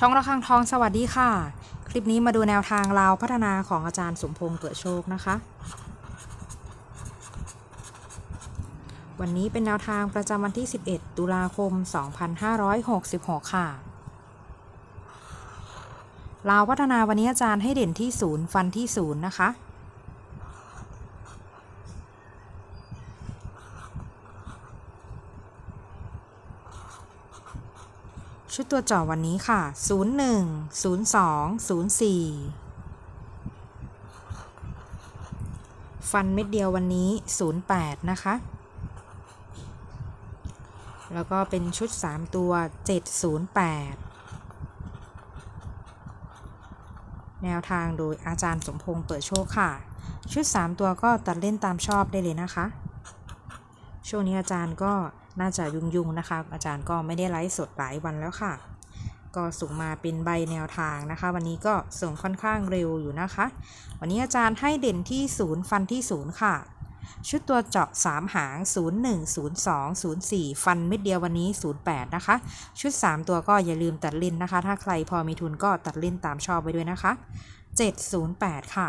ช่องระฆังทองสวัสดีค่ะ คลิปนี้มาดูแนวทางราวพัฒนาของอาจารย์สมพงษ์เกิดโชคนะคะ วันนี้เป็นแนวทางประจำวันที่ 11 ตุลาคม 2566 ค่ะราวพัฒนาวันนี้อาจารย์ให้เด่นที่ศูนย์ฟันที่ศูนย์นะคะ ชุดตัวเจาะวันนี้ค่ะ 01 02 04 ฟันเม็ดเดียววันนี้ 08 นะคะ แล้วก็เป็นชุด 3 ตัว 708 แนวทางโดยอาจารย์สมพงษ์เปิดโชคค่ะ ชุด 3 ตัวก็ตัดเล่นตามชอบได้เลยนะคะ ช่วงนี้อาจารย์ก็น่าจะยุ่งๆนะคะ อาจารย์ก็ไม่ได้ไลฟ์สดหลายวันแล้วค่ะ ก็ส่งมาเป็นใบแนวทางนะคะ วันนี้ก็ส่งค่อนข้างเร็วอยู่นะคะ วันนี้อาจารย์ให้เด่นที่0ฟันที่0ค่ะ ชุดตัวเจาะ 3 หาง 01 02 04 ฟันเม็ดเดียววันนี้ 08 นะคะ ชุด 3 ตัวก็อย่าลืมตัดเล่นนะคะ ถ้าใครพอมีทุนก็ตัดเล่นตามชอบไปด้วยนะคะ 708 ค่ะ